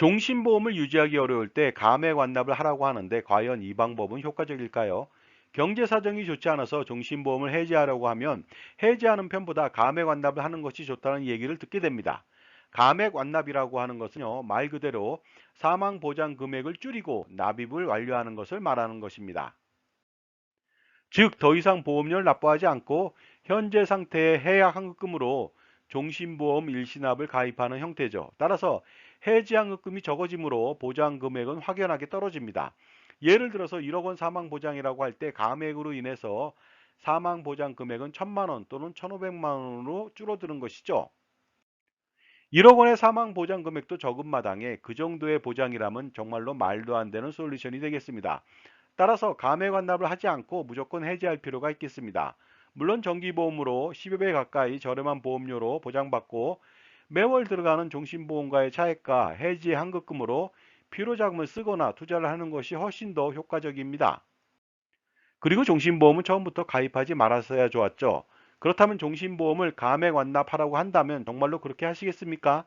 종신보험을 유지하기 어려울 때 감액 완납을 하라고 하는데 과연 이 방법은 효과적일까요? 경제 사정이 좋지 않아서 종신보험을 해지하려고 하면 해지하는 편보다 감액 완납을 하는 것이 좋다는 얘기를 듣게 됩니다. 감액 완납이라고 하는 것은요, 말 그대로 사망 보장 금액을 줄이고 납입을 완료하는 것을 말하는 것입니다. 즉, 더 이상 보험료를 납부하지 않고 현재 상태의 해약 환급금으로 종신보험 일시납을 가입하는 형태죠. 따라서 해지 환급금이 적어지므로 보장 금액은 확연하게 떨어집니다. 예를 들어서 1억 원 사망 보장이라고 할 때 감액으로 인해서 사망 보장 금액은 1천만 원 또는 1,500만 원으로 줄어드는 것이죠. 1억 원의 사망 보장 금액도 적은 마당에 그 정도의 보장이라면 정말로 말도 안 되는 솔루션이 되겠습니다. 따라서 감액 완납을 하지 않고 무조건 해지할 필요가 있겠습니다. 물론 정기보험으로 10여 배 가까이 저렴한 보험료로 보장받고 매월 들어가는 종신보험과의 차액과 해지 환급금으로 필요자금을 쓰거나 투자를 하는 것이 훨씬 더 효과적입니다. 그리고 종신보험은 처음부터 가입하지 말았어야 좋았죠. 그렇다면 종신보험을 감액 완납하라고 한다면 정말로 그렇게 하시겠습니까?